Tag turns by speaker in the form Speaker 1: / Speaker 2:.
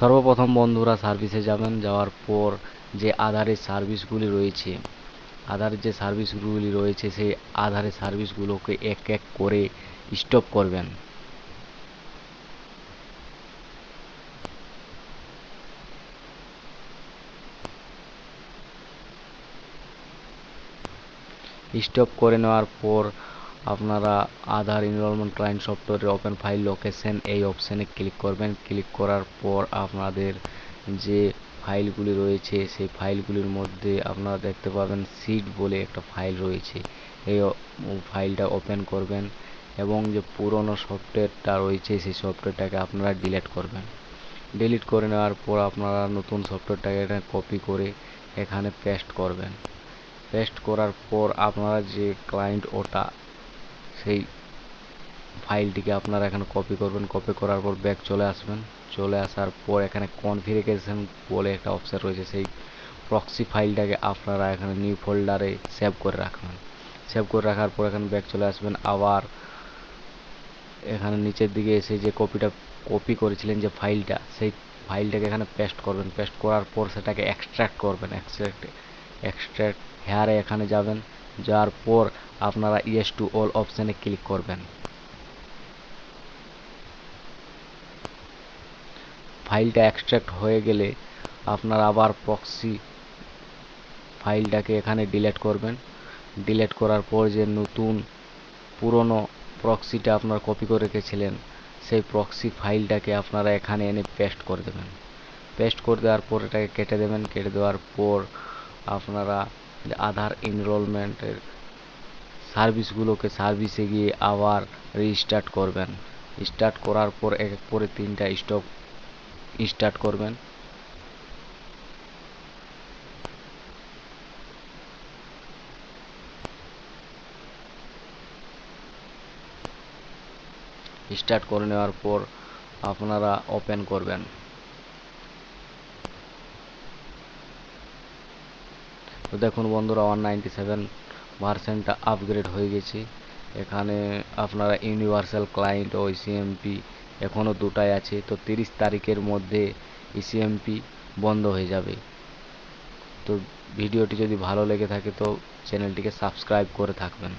Speaker 1: সর্বপ্রথম বন্ধুরা সার্ভিসে যাবেন, যাওয়ার পর যে আধারের সার্ভিসগুলি রয়েছে আধারের যে সার্ভিসগুলি রয়েছে, সেই আধারের সার্ভিসগুলোকে এক এক করে স্টপ করবেন। স্টপ করে নেওয়ার পর আপনারা আধার এনরোলমেন্ট ক্লায়েন্ট সফটওয়্যারের ওপেন ফাইল লোকেশন এই অপশানে ক্লিক করবেন। ক্লিক করার পর আপনাদের যে ফাইলগুলি রয়েছে, সেই ফাইলগুলির মধ্যে আপনারা দেখতে পাবেন সিট বলে একটা ফাইল রয়েছে। এই ফাইলটা ওপেন করবেন এবং যে পুরনো সফটওয়্যারটা রয়েছে, সেই সফটওয়্যারটাকে আপনারা ডিলিট করবেন। ডিলিট করে নেওয়ার পর আপনারা নতুন সফটওয়্যারটাকে এটা কপি করে এখানে পেস্ট করবেন। পেস্ট করার পর আপনারা যে ক্লায়েন্ট ওটা সেই ফাইলটিকে আপনারা এখানে কপি করবেন কপি করার পর ব্যাক চলে আসবেন। চলে আসার পর এখানে কনফিগারেশন বলে একটা অপশন রয়েছে, সেই প্রক্সি ফাইলটাকে আপনারা এখানে নিউ ফোল্ডারে সেভ করে রাখবেন। সেভ করে রাখার পর এখানে ব্যাক চলে আসবেন। আবার এখানে নিচের দিকে এসে যে কপিটা কপি করেছিলেন যে ফাইলটা, সেই ফাইলটাকে এখানে পেস্ট করবেন। পেস্ট করার পর সেটাকে এক্সট্রাক্ট করবেন। এক্সট্রাক্ট এক্সট্রাক্ট হেয়ারে এখানে যাবেন। যাওয়ার পর আপনারা ইয়েস টু অল অপশানে ক্লিক করবেন। ফাইলটা এক্সট্রাক্ট হয়ে গেলে আপনারা আবার প্রক্সি ফাইলটাকে এখানে ডিলেট করবেন। ডিলেট করার পর যে নতুন পুরনো প্রক্সিটা আপনারা কপি করে রেখেছিলেন, সেই প্রক্সি ফাইলটাকে আপনারা এখানে এনে পেস্ট করে দেবেন। পেস্ট করে দেওয়ার পর এটাকে কেটে দেবেন। কেটে দেওয়ার পর আপনারা আধার এনরোলমেন্টের সার্ভিসগুলোকে সার্ভিসে গিয়ে আবার রিস্টার্ট করবেন। স্টার্ট করার পর এক এক করে তিনটা স্টপ স্টার্ট করবেন। স্টার্ট করে নেওয়ার পর আপনারা ওপেন করবেন। তো দেখুন বন্ধুরা ওয়ান নাইনটি সেভেন ভার্সনটা আপগ্রেড হয়ে গেছে। এখানে আপনারা ইউনিভার্সাল ক্লায়েন্ট ও ইসিএমপি এখনও দুটাই আছে, তো তিরিশ তারিখের মধ্যে ইসিএমপি বন্ধ হয়ে যাবে। তো ভিডিওটি যদি ভালো লেগে থাকে, তো চ্যানেলটিকে সাবস্ক্রাইব করে থাকবেন।